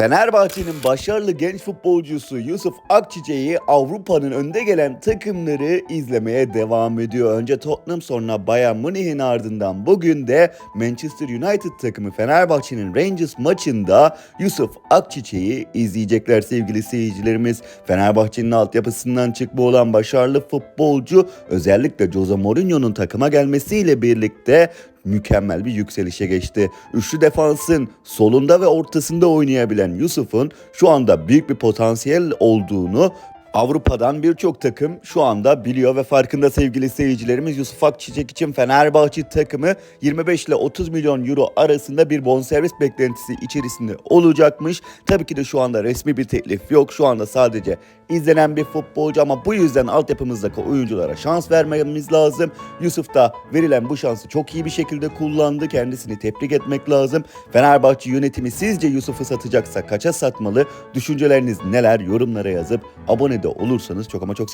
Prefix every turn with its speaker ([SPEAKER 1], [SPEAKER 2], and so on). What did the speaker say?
[SPEAKER 1] Fenerbahçe'nin başarılı genç futbolcusu Yusuf Akçiçek'i Avrupa'nın önde gelen takımları izlemeye devam ediyor. Önce Tottenham sonra Bayern Münih'in ardından bugün de Manchester United takımı Fenerbahçe'nin Rangers maçında Yusuf Akçiçek'i izleyecekler sevgili seyircilerimiz. Fenerbahçe'nin altyapısından çıkma olan başarılı futbolcu özellikle Jose Mourinho'nun takıma gelmesiyle birlikte mükemmel bir yükselişe geçti. Üçlü defansın solunda ve ortasında oynayabilen Yusuf'un şu anda büyük bir potansiyel olduğunu Avrupa'dan birçok takım şu anda biliyor ve farkında sevgili seyircilerimiz Yusuf Akçiçek için Fenerbahçe takımı 25 ile 30 milyon euro arasında bir bonservis beklentisi içerisinde olacakmış. Tabii ki de şu anda resmi bir teklif yok. Şu anda sadece izlenen bir futbolcu ama bu yüzden altyapımızdaki oyunculara şans vermemiz lazım. Yusuf da verilen bu şansı çok iyi bir şekilde kullandı. Kendisini tebrik etmek lazım. Fenerbahçe yönetimi sizce Yusuf'u satacaksa kaça satmalı? Düşünceleriniz neler? Yorumlara yazıp abone de olursanız çok ama çok